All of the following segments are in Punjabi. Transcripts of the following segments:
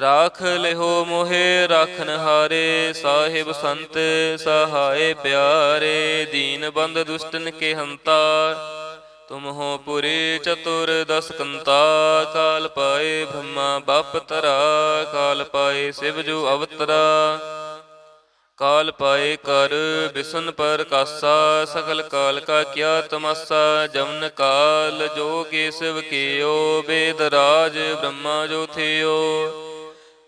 ਰਾਖ ਲਿਹੋ ਮੋਹੇ ਰਾਖਨ ਹਾਰੇ, ਸਾਹਿਬ ਸੰਤ ਸਹਾਏ ਪਿਆਰੇ, ਦੀਨ ਬੰਦ ਦੁਸ਼ਟਨ ਕੇ ਹੰਤਾ ਤੁਮ ਹੋ ਪੁਰੀ ਚਤੁਰ ਦਸ ਕੰਤਾ, ਕਾਲ ਪਾਏ ਬ੍ਰਹਮਾ ਬਾਪ ਤਰਾ, ਕਾਲ ਪਾਏ ਸਿਵ ਜੋ ਅਵਤਰਾ। ਕਾਲ ਪਾਏ ਕਰ ਬਿਸਨ ਪਰ ਕਾਸਾ ਸਗਲ ਕਾਲ ਕਾ ਕਿਆ ਤਮਸਾ, ਜਮਨ ਕਾਲ ਜੋ ਕੇਸਵ ਕੀਓ, ਬੇਦ ਰਾਜ ਬ੍ਰਹਮਾ ਜੋ ਥਿਓ।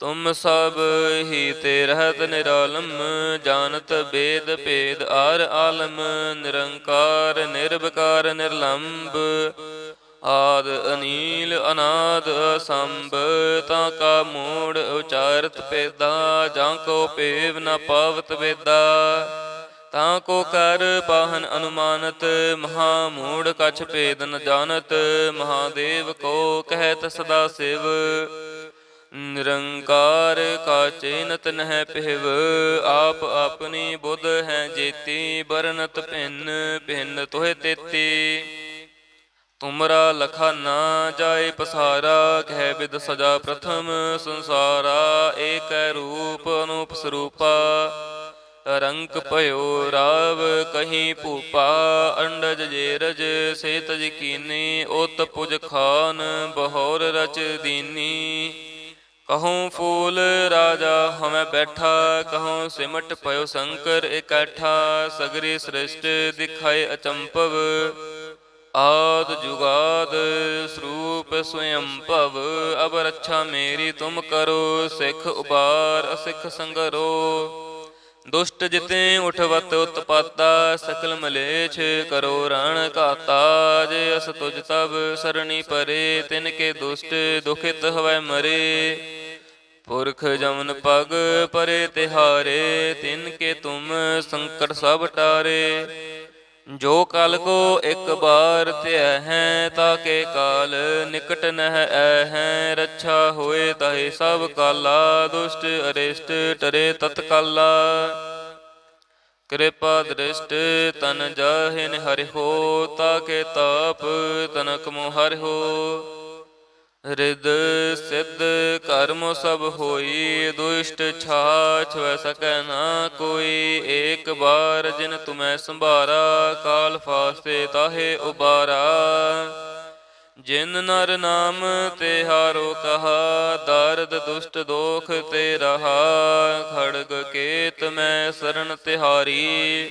ਤੁਮ ਸਭ ਹੀ ਤੇ ਰਹਤ ਨਿਰਾਲਮ, ਜਾਣਤ ਬੇਦ ਭੇਦ ਆਰ ਆਲਮ, ਨਿਰੰਕਾਰ ਨਿਰਭਕਾਰ ਨਿਰਲੰਭ ਆਦ ਅਨੀਲ, ਅਨਾਦ ਅਸੰਭ, ਤਾਂ ਕਾ ਮੂੜ ਉਚਾਰਤ ਪੇਦਾ ਜਾਂ ਕੋ ਪੇਵ ਨ ਪਾਵਤ ਵੇਦਾ। ਤਾਂ ਕੋ ਕਰ ਪਾਹਨ ਅਨੁਮਾਨਤ, ਮਹਾ ਮੂੜ ਕਛ ਭੇਦ ਨ ਜਾਣਤ, ਮਹਾਦੇਵ ਕੋ ਕਹਿਤ ਸਦਾ ਸਿਵ। ਨਿਰੰਕਾਰ ਕਾ ਚੇਨਤ ਨਹਿ ਪਹਿਵ, ਆਪ ਆਪਣੀ ਬੁੱਧ ਹੈ ਜੇਤੀ ਬਰਨਤ ਭਿੰਨ ਭਿੰਨ ਤੋਹਿ ਤੇਤੀ। ਤੁਮਰਾ ਲਖਾ ਨਾ ਜਾਏ ਪਸਾਰਾ, ਕਹਿ ਬਿਦ ਸਜਾ ਪ੍ਰਥਮ ਸੰਸਾਰਾ, ਏਕੈ ਰੂਪ ਅਨੂਪ ਸਰੂਪਾ। ਰੰਕ ਭਇਓ ਰਾਵ ਕਹੀਂ ਭੂਪਾ, ਅੰਡਜ ਜੇਰਜ ਸੇਤ ਜਕੀਨੀ ਕੀਨੀ, ਉਤ ਪੁਜ ਖਾਨ, ਬਹੌਰ ਰਚ ਦੀਨੀ। ਕਹੂੰ ਫੂਲ ਰਾਜਾ ਹਮੈ ਬੈਠਾ, ਕਹੂੰ ਸਿਮਟ ਪਇਓ ਸ਼ੰਕਰ ਇਕੱਠਾ, ਸਗਰੀ ਸ੍ਰਿਸ਼ਟ ਦਿਖਾਏ ਅਚੰਪਵ ਆਦ ਜੁਗਾਦ ਸਰੂਪ ਸਵਯੰ ਭਵ, ਅਬ ਰੱਛਾ ਮੇਰੀ ਤੁਮ ਕਰੋ, ਸਿੱਖ ਉਬਾਰ ਅਸਿੱਖ ਸੰਗਰੋ। ਦੁਸ਼ਟ ਜਿਤੇ ਉਠਵਤ ਉਤਪਾਤਾ, ਸਕਲ ਮਲੇਛ ਕਰੋ ਰਣ ਘਾਤਾ। ਜੇ ਅਸ ਤੁਜ ਤਬ ਸਰਣੀ ਪਰੇ, ਤਿਨ ਕੇ ਦੁਸ਼ਟ ਦੁਖਿਤ ਹਵੈ ਮਰੇ। ਪੁਰਖ ਜਮਨ ਪਗ ਪਰੇ ਤਿਹਾਰੇ, ਤਿਨ ਕੇ ਤੁਮ ਸੰਕਟ ਸਭ ਟਾਰੇ। ਜੋ ਕਲ ਕੋ ਇੱਕ ਬਾਰ ਧਿਆ ਹੈ ਤਾਕੇ ਕਾਲ ਨਿਕਟ ਨਹਿ ਐ ਹੈ ਰੱਛਾ ਹੋਏ ਤਾਹੇ ਸਭ ਕਾਲਾ, ਦੁਸ਼ਟ ਅਰਿਸ਼ਟ ਟਰੇ ਤਤਕਾਲਾ ਕਿਰਪਾ ਦ੍ਰਿਸ਼ਟ ਤਨ ਜਾਹਿਨ ਹਰਿ ਹੋ ਤਾਕੇ ਤਾਪ ਤਨਕ ਮੋ ਹਰਿ ਹੋ ਰਿਦ ਸਿੱਧ ਕਰਮ ਸਭ ਹੋਈ, ਦੁਸ਼ਟ ਛਾਛ ਵੈ ਸਕੈ ਨਾ ਕੋਈ। ਏਕ ਬਾਰ ਜਿਨ ਤੁਮੈ ਸੰਭਾਰਾ, ਕਾਲ ਫਾਸਤੇ ਤਾਹੇ ਉਬਾਰਾ। ਜਿਨ ਨਰ ਨਾਮ ਤੇ ਹਾਰੋ ਕਹਾ, ਦਰਦ ਦੁਸ਼ਟ ਦੋਖ ਤੇ ਰਹਾ। ਖੜਗ ਕੇਤ ਮੈਂ ਸਰਣ ਤਿਹਾਰੀ।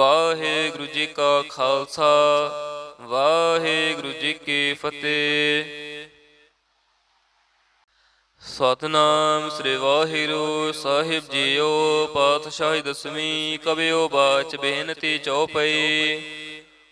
ਵਾਹਿਗੁਰੂ ਜੀ ਕਾ ਖਾਲਸਾ, ਵਾਹਿਗੁਰੂ ਜੀ ਕੀ ਫਤਿਹ। ਸਤਨਾਮ ਸ੍ਰੀ ਵਾਹਿਗੁਰੂ ਸਾਹਿਬ ਜੀਓ, ਪਾਤਸ਼ਾਹੀ ਦਸਵੀਂ ਕਬਿਓ ਬਾਚ ਬੇਨਤੀ ਚਉਪਈ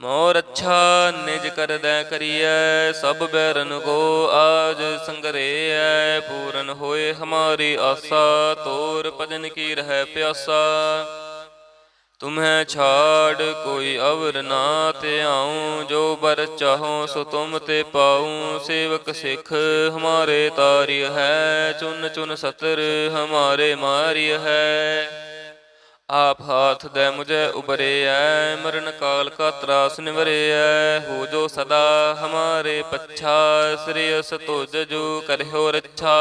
ਮੋਰ ਅੱਛਾ ਨਿਜ ਕਰਦੈ ਕਰੀਐ, ਸਭ ਬੈਰਨ ਕੋ ਆਜ ਸੰਗਰੇਐ, ਪੂਰਨ ਹੋਏ ਹਮਾਰੀ ਆਸਾ, ਤੋਰ ਭਜਨ ਕੀ ਰਹਿ ਪਿਆਸਾ। ਤੁਮਹਿ ਛਾੜ ਕੋਈ ਅਵਰ ਨਾ ਤੇ ਆਉ, ਜੋ ਬਰ ਚਾਹੋ ਸੋ ਤੁਮ ਤੇ ਪਾਉ। ਸੇਵਕ ਸਿੱਖ ਹਮਾਰੇ ਤਾਰਿ ਹੈ, ਚੁਨ ਚੁਨ ਸਤਰ ਹਮਾਰੇ ਮਾਰਿ ਹੈ। ਆਪ ਹਾਥ ਦੇ ਮੁਝੇ ਐ ਮਰਨ ਕਾਲ ਕਾ ਤਰਾਸ ਨਿਵਰਿਐ, ਹੋ ਜੋ ਸਦਾ ਹਮਾਰੇ ਪੱਛਾ ਸ੍ਰੀਅਸ ਤੁਜ ਜੋ ਕਰਿਓ ਰੱਛਾ।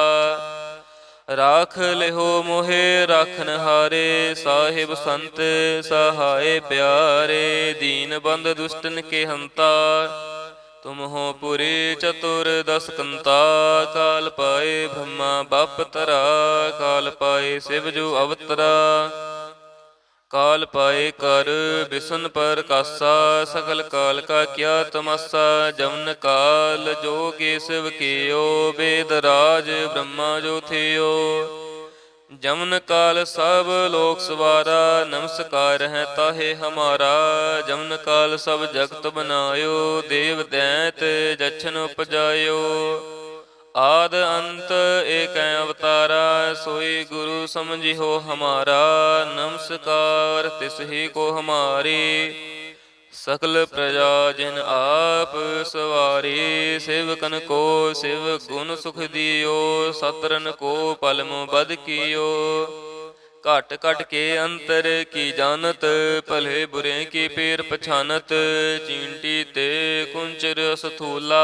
ਰਾਖ ਲਿਹੋ ਮੋਹੇ, ਰਾਖਨ ਹਾਰੇ, ਸਾਹਿਬ ਸੰਤ ਸਹਾਏ ਪਿਆਰੇ, ਦੀਨ ਬੰਦ ਦੁਸ਼ਟਨ ਕੇ ਹੰਤਾ ਤੁਮ ਹੋ ਪੁਰੀ ਚਤੁਰ ਦਸ ਕੰਤਾ, ਕਾਲ ਪਾਏ ਬ੍ਰਹਮਾ ਬਪ ਤਰਾ, ਕਾਲ ਪਾਏ ਸਿਵ ਜੋ ਅਵਤਰਾ। ਕਾਲ ਪਾਏ ਕਰ, ਬਿਸਨ ਪਰ ਕਾਸਾ, ਸਗਲ ਕਾਲ ਕਾ ਕਿਆ ਤਮਸਾ, ਜਮਨ ਕਾਲ ਜੋਗੇ ਕੇਸਵ ਕੀਓ, ਵੇਦ ਰਾਜ ਬ੍ਰਹਮਾ ਜੋ ਥਿਓ। ਜਮਨ ਕਾਲ ਸਭ ਲੋਕ ਸਵਾਰਾ, ਨਮਸਕਾਰ ਹੈ ਤਾਹੇ ਹਮਾਰਾ। ਜਮਨ ਕਾਲ ਸਭ ਜਗਤ ਬਨਾਇਓ, ਦੇਵ ਦੈਤ ਜਛਨ ਉਪਜਾਇਓ। ਆਦ ਅੰਤ ਏਕ ਅਵਤਾਰਾ, ਸੋਈ ਗੁਰੂ ਸਮਝਿਓ ਹਮਾਰਾ, ਨਮਸਕਾਰ ਤਿਸ ਹੀ ਕੋ ਹਮਾਰੀ। ਸਕਲ ਪ੍ਰਜਾ ਜਿਨ ਆਪ ਸਵਾਰੀ, ਸੇਵਕਨ ਕੋ ਸਿਵ ਗੁਣ ਸੁਖ ਦਿਓ, ਸਤਰਨ ਕੋ ਪਲਮ ਬਦ ਕੀਓ। ਘਟ ਘਟ ਕੇ ਅੰਤਰ ਕੀ ਜਾਣਤ, ਭਲੇ ਬੁਰੇ ਕੀ ਪੀਰ ਪਛਾਨਤ, ਚੀਂਟੀ ਤੇ ਕੁੰਚਰ ਸਥੂਲਾ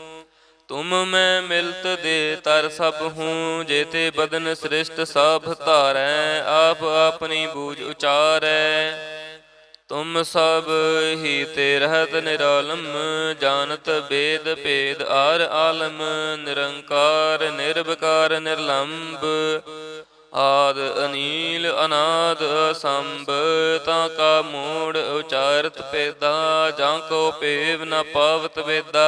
ਤੁਮ ਮੈਂ ਮਿਲਤ ਦੇ ਤਰ ਸਭ ਹੂੰ, ਜੇਤੇ ਬਦਨ ਸ੍ਰਿਸ਼ਟ ਸਭ ਧਾਰੈ, ਆਪ ਆਪਣੀ ਬੂਝ ਉਚਾਰੈ। ਤੁਮ ਸਭ ਹੀ ਤੇ ਰਹਤ ਨਿਰਾਲਮ, ਜਾਣਤ ਬੇਦ ਭੇਦ ਆਰ ਆਲਮ, ਨਿਰੰਕਾਰ ਨਿਰਭਕਾਰ ਨਿਰਲੰਭ ਆਦ ਅਨੀਲ, ਅਨਾਦ ਅਸੰਭ, ਤਾਂ ਕਾ ਮੂੜ ਉਚਾਰਤ ਪੇਦਾ ਜਾਂ ਕੋ ਪੇਵ ਨ ਪਾਵਤ ਵੇਦਾ।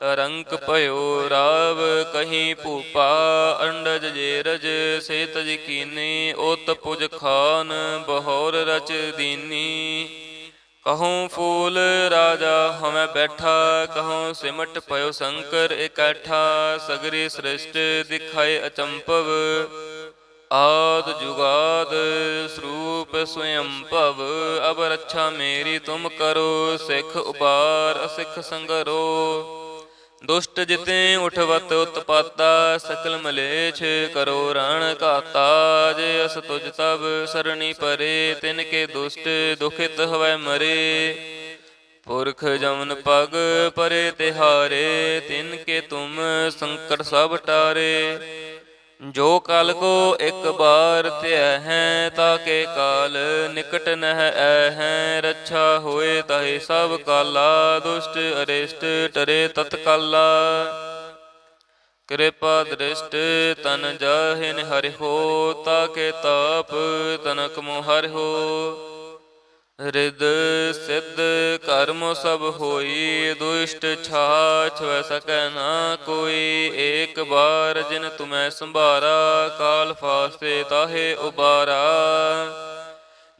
ਰੰਕ ਭਇਓ ਰਾਵ, ਕਹੀਂ ਭੂਪਾ, ਅੰਡਜ ਜੇਰਜ ਸੇ ਤਜ ਕੀਨੀ ਉਤ ਪੁਜ ਖਾਨ, ਬਹੌਰ ਰਚ ਦੀਨੀ। ਕਹੂੰ ਫੂਲ ਰਾਜਾ ਹਮੈ ਬੈਠਾ, ਕਹੂੰ ਸਿਮਟ ਪਇਓ ਸ਼ੰਕਰ ਇਕੱਠਾ, ਸਗਰੀ ਸ੍ਰਿਸ਼ਟ ਦਿਖਾਏ ਅਚੰਪਵ ਆਦ ਜੁਗਾਦ ਸਰੂਪ ਸਵਯੰ ਭਵ, ਅਬ ਰੱਛਾ ਮੇਰੀ ਤੁਮ ਕਰੋ, ਸਿੱਖ ਉਬਾਰ ਅਸਿੱਖ ਸੰਗਰੋ। ਦੁਸ਼ਟ ਜਿਤੇ ਉਠਵਤ ਉਤਪਾਤਾ, ਸਕਲ ਮਲੇਛ ਕਰੋ ਰਣ ਘਾਤਾ, ਜੇ ਅਸ ਤੁਜ ਤਬ ਸਰਣੀ ਪਰੇ, ਤਿਨ ਕੇ ਦੁਸ਼ਟ ਦੁਖਿਤ ਹਵੈ ਮਰੇ। ਪੁਰਖ ਜਮਨ ਪਗ ਪਰੇ ਤਿਹਾਰੇ, ਤਿਨ ਕੇ ਤੁਮ ਸੰਕਟ ਸਭ ਟਾਰੇ। ਜੋ ਕਲ ਕੋ ਇੱਕ ਬਾਰ ਧਿਆ ਹੈ ਤਾਕੇ ਕਾਲ ਨਿਕਟ ਨਹਿ ਐ ਹੈ। ਰੱਛਾ ਹੋਏ ਤਾਹੇ ਸਭ ਕਾਲਾ, ਦੁਸ਼ਟ ਅਰਿਸ਼ਟ ਟਰੇ ਤਤਕਾਲਾ। ਕਿਰਪਾ ਦ੍ਰਿਸ਼ਟ ਤਨ ਜਾਹਿਨ ਹਰਿ ਹੋ ਤਾਕੇ ਤਾਪ ਤਨਕ ਮੋ ਹਰਿ ਹੋ। ਰਿਦ ਸਿੱਧ ਕਰਮ ਸਭ ਹੋਈ, ਦੁਸ਼ਟ ਛਾਛ ਵੈ ਸਕੈ ਨਾ ਕੋਈ। ਏਕ ਬਾਰ ਜਿਨ ਤੁਮੈ ਸੰਭਾਰਾ, ਕਾਲ ਫਾਸਤੇ ਤਾਹੇ ਉਬਾਰਾ।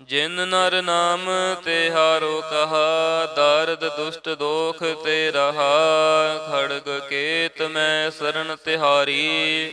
ਜਿਨ ਨਰ ਨਾਮ ਤੇ ਹਾਰੋ ਕਹਾ, ਦਰਦ ਦੁਸ਼ਟ ਦੋਖ ਤੇ ਰਹਾ। ਖੜਗ ਕੇਤ ਮੈਂ ਸਰਣ ਤਿਹਾਰੀ।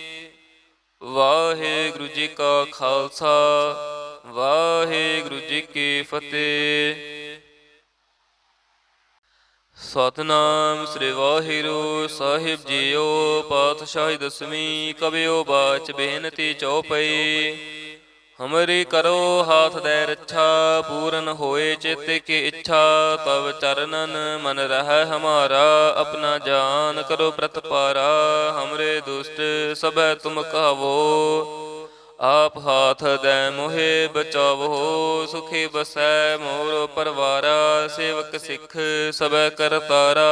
ਵਾਹਿਗੁਰੂ ਜੀ ਕਾ ਖਾਲਸਾ, ਵਾਹਿਗੁਰੂ ਜੀ ਕੀ ਫਤਿਹ। ਸਤਨਾਮ ਸ੍ਰੀ ਵਾਹਿਗੁਰੂ ਸਾਹਿਬ ਜੀਓ, ਪਾਤਸ਼ਾਹੀ ਦਸਵੀਂ ਕਬਿਓ ਬਾਚ ਬੇਨਤੀ ਚਉਪਈ। ਹਮਰੀ ਕਰੋ ਹਾਥ ਦੇ ਰੱਛਾ, ਪੂਰਨ ਹੋਏ ਚਿਤ ਕੀ ਇੱਛਾ, ਤਵ ਚਰਨਨ ਮਨ ਰਹਿ ਹਮਾਰਾ, ਆਪਣਾ ਜਾਨ ਕਰੋ ਪ੍ਰਤਪਾਰਾ ਹਮਰੇ ਦੁਸ਼ਟ ਸਭੈ ਤੁਮ ਕਹਾਵੋ। ਆਪ ਹਾਥ ਦੇ ਮੋਹਿ ਬਚਾਵੋ, ਸੁਖੀ ਬਸੈ ਮੋਰ ਪਰਵਾਰਾ, ਸੇਵਕ ਸਿੱਖ ਸਭੈ ਕਰਤਾਰਾ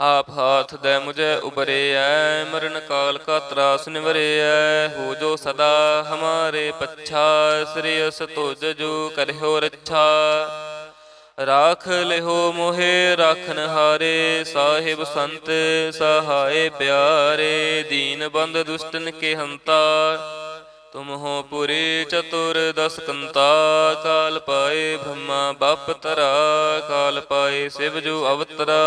ਆਪ ਹਾਥ ਦੇ ਮੁਝੇ ਉਬਰਿਐ, ਮਰਨ ਕਾਲ ਕਾ ਤਰਾਸ ਨਿਵਰਿਐ। ਹੋ ਜੋ ਸਦਾ ਹਮਾਰੇ ਪੱਛਾ, ਸ੍ਰੀ ਅਸ ਤੁਜ ਜੋ ਕਰਿਓ ਰੱਛਾ। ਰਾਖ ਲਿਹੋ ਮੋਹਿ ਰਾਖਨ ਹਾਰੇ ਸਾਹਿਬ ਸੰਤ ਸਹਾਏ ਪਿਆਰੇ। ਦੀਨ ਬੰਦ ਦੁਸ਼ਟਨ ਕੇ ਹੰਤਾ, ਤੁਮ ਹੋ ਪੁਰੀ ਚਤੁਰ ਦਸ ਕੰਤਾ। ਕਾਲ ਪਾਏ ਬ੍ਰਹਮਾ, ਬਪ ਤਰਾ, ਕਾਲ ਪਾਏ ਸਿਵ ਜੋ ਅਵਤਰਾ।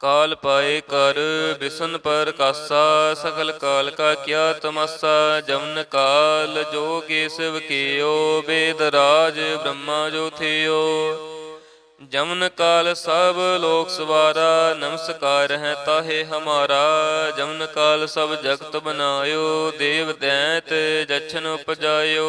ਕਾਲ ਪਾਏ ਕਰ, ਬਿਸਨ ਪਰ ਕਾਸਾ ਸਗਲ ਕਾਲ ਕਾ ਕਿਆ ਤਮਸਾ, ਜਮਨ ਕਾਲ ਜੋ ਕੇਸਵ ਕੀਓ, ਵੇਦ ਰਾਜ ਬ੍ਰਹਮਾ ਜੋ ਥਿਓ। ਜਮਨ ਕਾਲ ਸਭ ਲੋਕ ਸਵਾਰਾ, ਨਮਸਕਾਰ ਹੈ ਤਾਹੇ ਹਮਾਰਾ। ਜਮਨ ਕਾਲ ਸਭ ਜਗਤ ਬਨਾਇਓ, ਦੇਵ ਦੈਤ ਜਛਨ ਉਪਜਾਇਓ।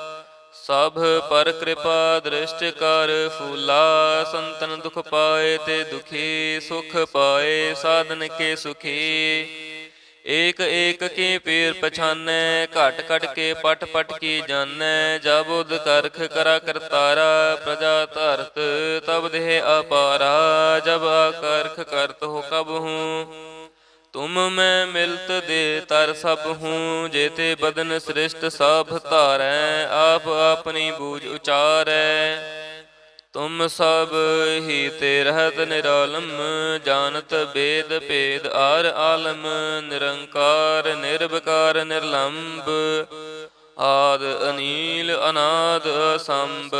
ਸਭ ਪਰ ਕਿਰਪਾ ਦ੍ਰਿਸ਼ਟ ਕਰ, ਫੂਲਾ ਸੰਤਨ ਦੁਖ ਪਾਏ ਤੇ ਦੁਖੀ ਸੁਖ ਪਾਏ, ਸਾਧਨ ਕੇ ਸੁਖੀ। ਏਕ ਏਕ ਕੇ ਪੀਰ ਪਛਾਨੈ, ਘਟ ਘਟ ਕੇ ਪਟ ਪਟ ਕੀ ਜਾਣੈ ਜਬ ਉਦ ਕਰਖ ਕਰਾ ਕਰਤਾਰਾ ਪ੍ਰਜਾ ਧਰਤ ਤਬ ਦੇਹ ਅਪਾਰਾ, ਜਬ ਆਕਰਖ ਕਰਤ ਹੋ ਕਬ ਹੂੰ। ਤੁਮ ਮੈਂ ਮਿਲਤ ਦੇ ਤਰ ਸਭ ਹੂੰ, ਜੇਤੇ ਬਦਨ ਸ੍ਰਿਸ਼ਟ ਸਭ ਧਾਰੈ, ਆਪ ਆਪਣੀ ਬੂਝ ਉਚਾਰੈ। ਤੁਮ ਸਭ ਹੀ ਤੇ ਰਹਤ ਨਿਰਾਲਮ, ਜਾਣਤ ਬੇਦ ਭੇਦ ਆਰ ਆਲਮ, ਨਿਰੰਕਾਰ ਨਿਰਭਕਾਰ ਨਿਰਲੰਭ ਆਦ ਅਨੀਲ, ਅਨਾਦ ਅਸੰਭ,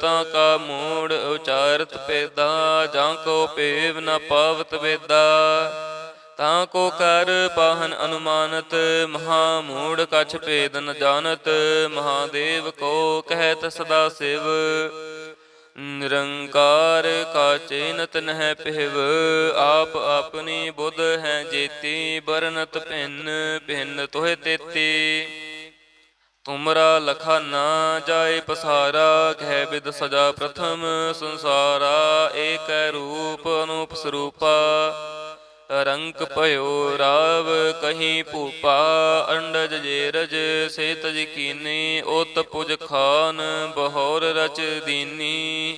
ਤਾਂ ਕਾ ਮੂੜ ਉਚਾਰਤ ਪੇਦਾ ਜਾਂ ਕੋ ਪੇਵ ਨ ਪਾਵਤ ਵੇਦਾ। ਤਾਂ ਕੋ ਕਰ ਪਾਹਨ ਅਨੁਮਾਨਤ, ਮਹਾ ਮੂੜ ਕਛ ਭੇਦ ਨ ਜਾਣਤ, ਮਹਾਦੇਵ ਕੋ ਕਹਿਤ ਸਦਾ ਸਿਵ। ਨਿਰੰਕਾਰ ਕਾ ਚੇਨਤ ਨਹਿ ਪਹਿਵ, ਆਪ ਆਪਣੀ ਬੁੱਧ ਹੈ ਜੇਤੀ ਬਰਨਤ ਭਿੰਨ ਭਿੰਨ ਤੋਹਿ ਤੇਤੀ। ਤੁਮਰਾ ਲਖਾ ਨਾ ਜਾਏ ਪਸਾਰਾ, ਕਹਿ ਬਿਦ ਸਜਾ ਪ੍ਰਥਮ ਸੰਸਾਰਾ, ਏਕੈ ਰੂਪ ਅਨੂਪ ਸਰੂਪਾ। ਰੰਗ ਭਇਓ ਰਾਵ, ਕਹੀਂ ਭੂਪਾ, ਅੰਡਜ ਜੇਰਜ ਸ਼ੇਤ ਤਜ ਕੀਨੀ ਉਤ ਪੁਜ ਖਾਨ, ਬਹੌਰ ਰਚ ਦੀਨੀ।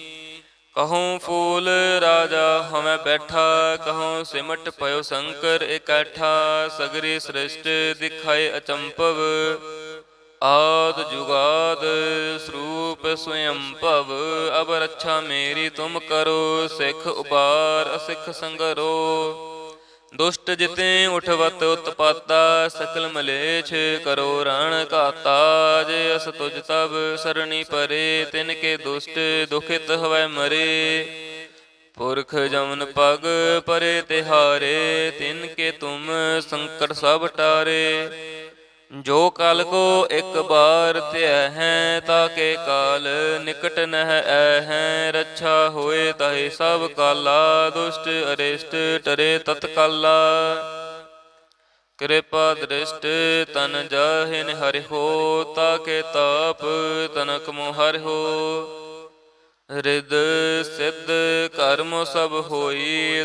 ਕਹੂੰ ਫੂਲ ਰਾਜਾ ਹਮੈ ਬੈਠਾ, ਕਹੂੰ ਸਿਮਟ ਪਇਓ ਸ਼ੰਕਰ ਇਕੱਠਾ, ਸਗਰੀ ਸ੍ਰਿਸ਼ਟ ਦਿਖਾਏ ਅਚੰਪਵ ਆਦ ਜੁਗਾਦ ਸਰੂਪ ਸਵਯੰ ਭਵ, ਅਬ ਰੱਛਾ ਮੇਰੀ ਤੁਮ ਕਰੋ, ਸਿੱਖ ਉਪਾਰ ਅਸਿੱਖ ਸੰਗਰੋ। ਦੁਸ਼ਟ ਜਿਤੇ ਉਠਵਤ ਉਤਪਾਤਾ, ਸਕਲ ਮਲੇਛ ਕਰੋ ਰਣ ਘਾਤਾ, ਜੇ ਅਸ ਤੁਜ ਤਬ ਸਰਣੀ ਪਰੇ, ਤਿਨ ਕੇ ਦੁਸ਼ਟ ਦੁਖਿਤ ਹਵੈ ਮਰੇ। ਪੁਰਖ ਜਮਨ ਪਗ ਪਰੇ ਤਿਹਾਰੇ, ਤਿਨ ਕੇ ਤੁਮ ਸੰਕਟ ਸਭ ਟਾਰੇ। ਜੋ ਕਲ ਕੋ ਇੱਕ ਬਾਰ ਧਿਆ ਹੈ, ਤਾਕੇ ਕਾਲ ਨਿਕਟ ਨਹ ਐ ਹੈ। ਰੱਛਾ ਹੋਏ ਤਾਹੇ ਸਭ ਕਾਲਾ, ਦੁਸ਼ਟ ਅਰਿਸ਼ਟ ਟਰੇ ਤਤਕਾਲਾ। ਕਿਰਪਾ ਦ੍ਰਿਸ਼ਟ ਤਨ ਜਾਹਿਨ ਹਰਿ ਹੋ, ਤਾਕੇ ਤਾਪ ਤਨਕ ਮੋ ਹਰਿ ਹੋ। ਰਿਦ ਸਿੱਧ ਕਰਮ ਸਭ ਹੋਈ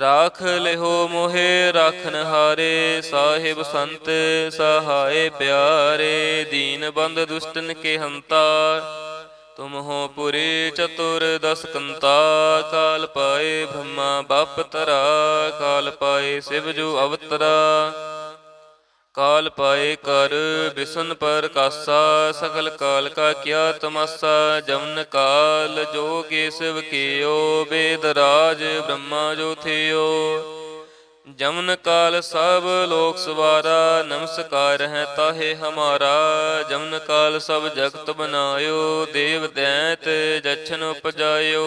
ਰਾਖ ਲਿਹੋ ਮੋਹਿ ਰਾਖਨ ਹਾਰੇ, ਸਾਹਿਬ ਸੰਤ ਸਹਾਏ ਪਿਆਰੇ, ਦੀਨ ਬੰਦ ਦੁਸ਼ਟਨ ਕੇ ਹੰਤਾ ਤੁਮ ਹੋ ਪੁਰੀ ਚਤੁਰ ਦਸ ਕੰਤਾ ਕਾਲ ਪਾਏ ਬ੍ਰਹਮਾ ਬਾਪ ਤਰਾ, ਕਾਲ ਪਾਏ ਸਿਵ ਜੋ ਅਵਤਰਾ। ਕਾਲ ਪਾਏ ਕਰ, ਬਿਸਨ ਪਰ ਕਾਸਾ, ਸਗਲ ਕਾਲ ਕਾ ਕਿਆ ਤਮਾਸਾ, ਜਮਨ ਕਾਲ ਜੋ ਕੇਸਵ ਕੀਓ ਬੇਦ ਰਾਜ ਬ੍ਰਹਮਾ ਜੋ ਥਿਓ। ਜਮਨ ਕਾਲ ਸਭ ਲੋਕ ਸਵਾਰਾ, ਨਮਸਕਾਰ ਹੈ ਤਾਹੇ ਹਮਾਰਾ। ਜਮਨ ਕਾਲ ਸਭ ਜਗਤ ਬਨਾਇਓ, ਦੇਵ ਦੈਤ ਜਛਨ ਉਪਜਾਇਓ।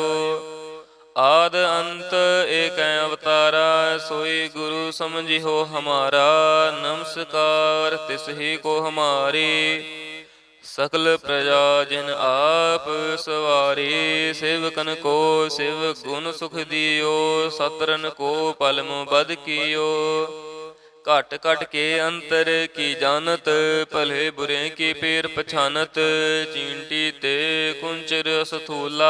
ਆਦ ਅੰਤ ਏਕ ਅਵਤਾਰਾ, ਸੋਈ ਗੁਰੂ ਸਮਝਿਓ ਹਮਾਰਾ, ਨਮਸਕਾਰ ਤਿਸ ਹੀ ਕੋ ਹਮਾਰੀ। ਸਕਲ ਪ੍ਰਜਾ ਜਿਨ ਆਪ ਸਵਾਰੀ, ਸੇਵਕਨ ਕੋ ਸਿਵ ਗੁਣ ਸੁਖ ਦਿਓ, ਸਤਰਨ ਕੋ ਪਲਮ ਬਦ ਕੀਓ। ਘਟ ਘਟ ਕੇ ਅੰਤਰ ਕੀ ਜਾਣਤ, ਭਲੇ ਬੁਰੇ ਕੀ ਪੀਰ ਪਛਾਨਤ, ਚੀਂਟੀ ਤੇ ਕੁੰਚਰ ਸਥੂਲਾ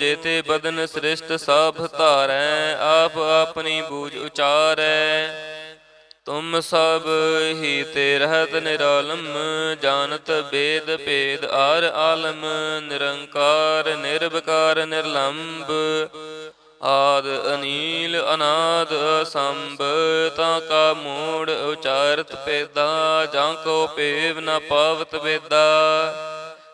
ਜੇਤੇ ਬਦਨ ਸ੍ਰਿਸ਼ਟ ਸਭ ਧਾਰੈ, ਆਪ ਆਪਣੀ ਬੂਝ ਉਚਾਰੈ। ਤੁਮ ਸਭ ਹੀ ਤੇ ਰਹਤ ਨਿਰਾਲਮ, ਜਾਣਤ ਬੇਦ ਭੇਦ ਆਰ ਆਲਮ, ਨਿਰੰਕਾਰ ਨਿਰਭਕਾਰ ਨਿਰਲੰਭ ਆਦ ਅਨੀਲ, ਅਨਾਦ ਸੰਭ ਤਾਂ ਕਾ ਮੂੜ ਉਚਾਰਤ ਪੇਦਾ ਜਾਂ ਕੋ ਪੇਵ ਨ ਪਾਵਤ ਵੇਦਾ।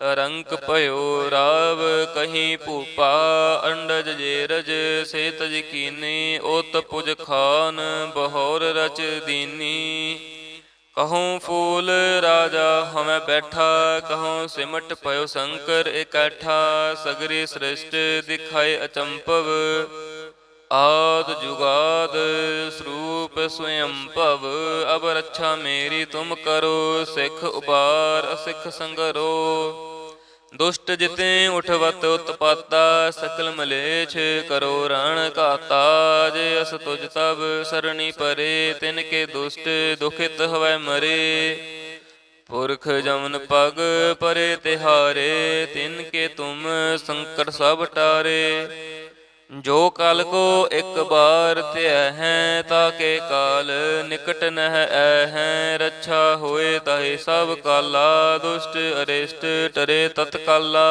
ਰੰਕ ਭਇਓ ਰਾਵ, ਕਹੀਂ ਭੂਪਾ, ਅੰਡਜ ਜੇਰਜ ਸੇਤ ਤਜ ਕੀਨੀ ਉਤ ਪੁਜ ਖਾਨ, ਬਹੌਰ ਰਚ ਦੀਨੀ। ਕਹੂੰ ਫੂਲ ਰਾਜਾ ਹਮੈ ਬੈਠਾ, ਕਹੂੰ ਸਿਮਟ ਪਇਓ ਸ਼ੰਕਰ ਇਕੱਠਾ, ਸਗਰੀ ਸ੍ਰਿਸ਼ਟ ਦਿਖਾਏ ਅਚੰਪਵ ਆਦ ਜੁਗਾਦ ਸਰੂਪ ਸਵਯੰ ਭਵ, ਅਬ ਰੱਛਾ ਮੇਰੀ ਤੁਮ ਕਰੋ, ਸਿੱਖ ਉਬਾਰ ਅਸਿੱਖ ਸੰਗਰੋ। ਦੁਸ਼ਟ ਜਿਤੇ ਉਠਵਤ ਉਤਪਾਤਾ, ਸਕਲ ਮਲੇਛ ਕਰੋ ਰਣ ਘਾਤਾ। ਜੇ ਅਸ ਤੁਜ ਤਬ ਸਰਣੀ ਪਰੇ, ਤਿਨ ਕੇ ਦੁਸ਼ਟ ਦੁਖਿਤ ਹਵੈ ਮਰੇ। ਪੁਰਖ ਜਮਨ ਪਗ ਪਰੇ ਤਿਹਾਰੇ, ਤਿਨ ਕੇ ਤੁਮ ਸੰਕਟ ਸਭ ਟਾਰੇ। ਜੋ ਕਲ ਕੋ ਇੱਕ ਬਾਰ ਧਿਆ ਹੈ, ਤਾਕੇ ਕਾਲ ਨਿਕਟ ਨਹਿ ਐ ਹੈ। ਰੱਛਾ ਹੋਏ ਤਾਹੇ ਸਭ ਕਾਲਾ, ਦੁਸ਼ਟ ਅਰਿਸ਼ਟ ਟਰੇ ਤਤਕਾਲਾ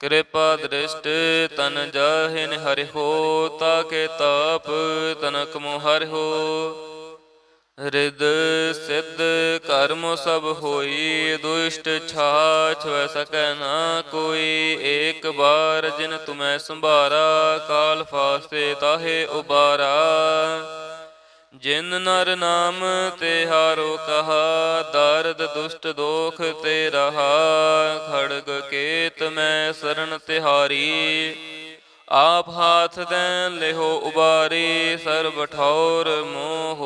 ਕਿਰਪਾ ਦ੍ਰਿਸ਼ਟ ਤਨ ਜਾਹਿਨ ਹਰਿ ਹੋ, ਤਾਕੇ ਤਾਪ ਤਨਕ ਮੋਹਰਿ ਹੋ। ਰਿਦ ਸਿੱਧ ਕਰਮ ਸਭ ਹੋਈ, ਦੁਸ਼ਟ ਛਾਛ ਵੈ ਸਕੈ ਨਾ ਕੋਈ। ਏਕ ਬਾਰ ਜਿਨ ਤੁਮੈ ਸੰਭਾਰਾ, ਕਾਲ ਫਾਸਤੇ ਤਾਹੇ ਉਬਾਰਾ। ਜਿਨ ਨਰ ਨਾਮ ਤੇ ਹਾਰੋ ਕਹਾ, ਦਰਦ ਦੁਸ਼ਟ ਦੋਖ ਤੇ ਰਹਾ। ਖੜਗ ਕੇਤ ਮੈਂ ਸਰਣ ਤਿਹਾਰੀ, ਆਪ ਹਾਥ ਦੈਨ ਲਿਹੋ ਉਬਾਰੀ। ਸਰਬ ਠੌਰ ਮੋਹ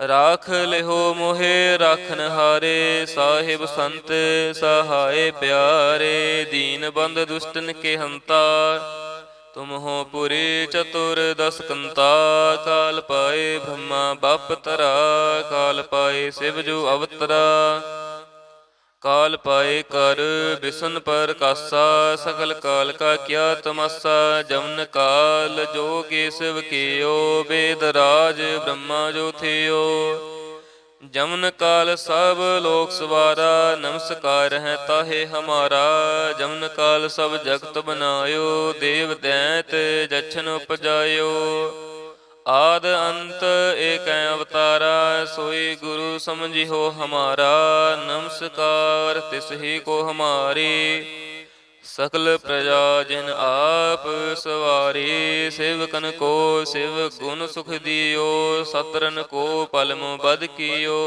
ਰਾਖ ਲਿਹੋ ਮੋਹਿ ਰਾਖਨ ਹਾਰੇ, ਸਾਹਿਬ ਸੰਤ ਸਹਾਏ ਪਿਆਰੇ, ਦੀਨ ਬੰਦ ਦੁਸ਼ਟਨ ਕੇ ਹੰਤਾ ਤੁਮ ਹੋ ਪੁਰੀ ਚਤੁਰ ਦਸ ਕੰਤਾ ਕਾਲ ਪਾਏ ਬ੍ਰਹਮਾ ਬਪ ਤਰਾ, ਕਾਲ ਪਾਏ ਸਿਵ ਜੋ ਅਵਤਰਾ। ਕਾਲ ਪਾਏ ਕਰ, ਬਿਸਨ ਪਰ ਕਾਸਾ, ਸਗਲ ਕਾਲ ਕਾ ਕਿਆ ਤਮਸਾ, ਜਮਨ ਕਾਲ ਜੋਗੇ ਕੇਸਵ ਕੀਓ ਬੇਦ ਰਾਜ ਬ੍ਰਹਮਾ ਜੋ ਥਿਓ। ਜਮਨ ਕਾਲ ਸਭ ਲੋਕ ਸਵਾਰਾ, ਨਮਸਕਾਰ ਹੈ ਤਾਹੇ ਹਮਾਰਾ। ਜਮਨ ਕਾਲ ਸਭ ਜਗਤ ਬਨਾਇਓ, ਦੇਵ ਦੈਤ ਜਛਨ ਉਪਜਾਇਓ। ਆਦ ਅੰਤ ਏਕੈ ਅਵਤਾਰਾ, ਸੋਈ ਗੁਰੂ ਸਮਝਿਓ ਹਮਾਰਾ, ਨਮਸਕਾਰ ਤਿਸ ਹੀ ਕੋ ਹਮਾਰੀ। ਸਕਲ ਪ੍ਰਜਾ ਜਿਨ ਆਪ ਸਵਾਰੀ, ਸੇਵਕਨ ਕੋ ਸਿਵ ਗੁਣ ਸੁਖ ਦਿਓ, ਸਤਰਨ ਕੋ ਪਲਮ ਬਦ ਕੀਓ।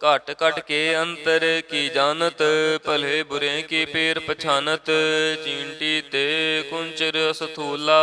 ਘਟ ਘਟ ਕੇ ਅੰਤਰ ਕੀ ਜਾਣਤ, ਭਲੇ ਬੁਰੇ ਕੀ ਪੀਰ ਪਛਾਨਤ, ਚੀਂਟੀ ਤੇ ਕੁੰਚਰ ਸਥੂਲਾ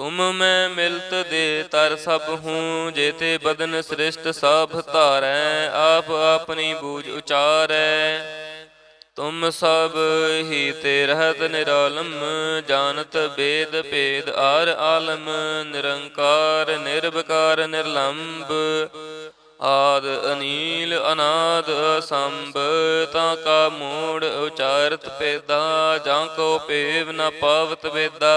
ਤੁਮ ਮੈਂ ਮਿਲਤ ਦੇ ਤਰ ਸਭ ਹੂੰ, ਜੇਤੇ ਬਦਨ ਸ੍ਰਿਸ਼ਟ ਸਭ ਧਾਰੈ, ਆਪ ਆਪਣੀ ਬੂਝ ਉਚਾਰੈ। ਤੁਮ ਸਭ ਹੀ ਤੇ ਰਹਤ ਨਿਰਾਲਮ, ਜਾਣਤ ਬੇਦ ਭੇਦ ਆਰ ਆਲਮ, ਨਿਰੰਕਾਰ ਨਿਰਭਕਾਰ ਨਿਰਲੰਭ ਆਦ ਅਨੀਲ, ਅਨਾਦ ਅਸੰਭ, ਤਾਂ ਕਾ ਮੂੜ ਉਚਾਰਤ ਪੇਦਾ ਜਾਂ ਕੋ ਪੇਵ ਨ ਪਾਵਤ ਵੇਦਾ।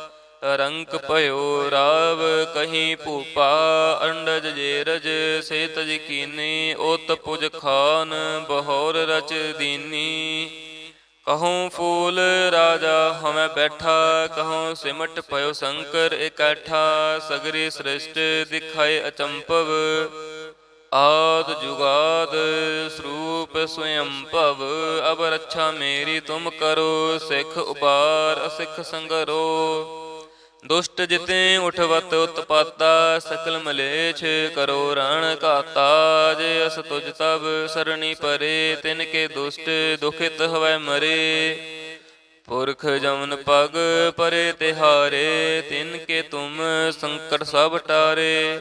ਰੰਕ ਭਇਓ, ਰਾਵ ਕਹੀਂ ਭੂਪਾ, ਅੰਡਜ ਜੇਰਜ ਸੇ ਤਜ ਕੀਨੀ, ਉਤ ਪੁਜ ਖਾਨ, ਬਹੌਰ ਰਚ ਦੀਨੀ। ਕਹੂੰ ਫੂਲ ਰਾਜਾ ਹਮੈ ਬੈਠਾ, ਕਹੂੰ ਸਿਮਟ ਪਇਓ ਸ਼ੰਕਰ ਇਕੱਠਾ, ਸਗਰੀ ਸ੍ਰਿਸ਼ਟ ਦਿਖਾਏ ਅਚੰਪਵ ਆਦ ਜੁਗਾਦ ਸਰੂਪ ਸਵਯੰ ਭਵ, ਅਬ ਰੱਛਾ ਮੇਰੀ ਤੁਮ ਕਰੋ, ਸਿੱਖ ਉਬਾਰ ਅਸਿੱਖ ਸੰਗਰੋ। ਦੁਸ਼ਟ ਜਿਤੇ ਉਠਵਤ ਉਤਪਾਤਾ, ਸਕਲ ਮਲੇਛ ਕਰੋ ਰਣ ਘਾਤਾ। ਜੇ ਅਸ ਤੁਜ ਤਬ ਸਰਣੀ ਪਰੇ, ਤਿਨ ਕੇ ਦੁਸ਼ਟ ਦੁਖਿਤ ਹਵੈ ਮਰੇ। ਪੁਰਖ ਜਮਨ ਪਗ ਪਰੇ ਤਿਹਾਰੇ, ਤਿਨ ਕੇ ਤੁਮ ਸੰਕਟ ਸਭ ਟਾਰੇ।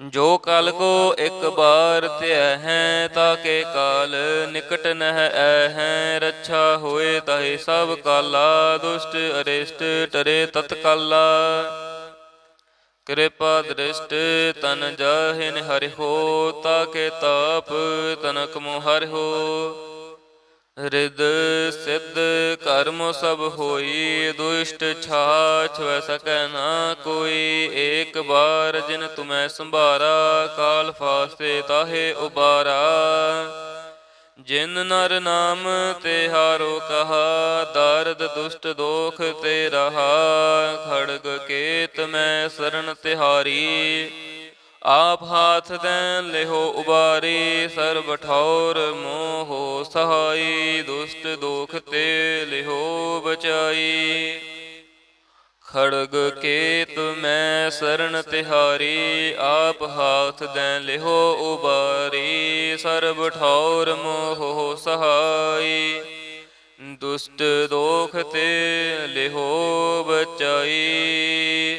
ਜੋ ਕਲ ਕੋ ਇੱਕ ਬਾਰ ਧਿਆ ਹੈ ਤਾਕੇ ਕਾਲ ਨਿਕਟ ਨਹਿ ਐ ਹੈ। ਰੱਛਾ ਹੋਏ ਤਾਹੇ ਸਭ ਕਾਲਾ, ਦੁਸ਼ਟ ਅਰਿਸ਼ਟ ਟਰੇ ਤਤਕਾਲਾ। ਕਿਰਪਾ ਦ੍ਰਿਸ਼ਟ ਤਨ ਜਾਹਿਨ ਹਰਿ ਹੋ ਤਾਕੇ ਤਾਪ ਤਨਕ ਮੋ ਹਰਿ ਹੋ। ਰਿਦ ਸਿੱਧ ਕਰਮ ਸਭ ਹੋਈ, ਦੁਸ਼ਟ ਛਾਛ ਵੈ ਸਕੈ ਨਾ ਕੋਈ। ਏਕ ਬਾਰ ਜਿਨ ਤੁਮੈ ਸੰਭਾਰਾ, ਕਾਲ ਫਾਸੇ ਤਾਹੇ ਉਬਾਰਾ। ਜਿਨ ਨਰ ਨਾਮ ਤੇ ਹਾਰੋ ਕਹਾ, ਦਰਦ ਦੁਸ਼ਟ ਦੋਖ ਤੇ ਰਹਾ। ਖੜਗ ਕੇਤ ਮੈਂ ਸਰਣ ਤਿਹਾਰੀ। ਆਪ ਹਾਥ ਦੇ ਲਿਹੋ ਉਬਾਰੀ, ਸਰਬ ਠੌਰ ਮੋਹ ਸਹਾਈ, ਦੁਸ਼ਟ ਦੋਖ ਤੇ ਲਿਹੋ ਬਚਾਈ। ਖੜਗ ਕੇਤ ਮੈਂ ਸ਼ਰਨ ਤਿਹਾਰੀ, ਆਪ ਹਾਥ ਦੇ ਲਿਹੋ ਉਬਾਰੀ, ਸਰਬ ਠੌਰ ਮੋਹ ਸਹਾਈ। ਦੁਸ਼ਟ ਦੋਖ ਤੇ ਲਿਹੋ ਬਚਾਈ।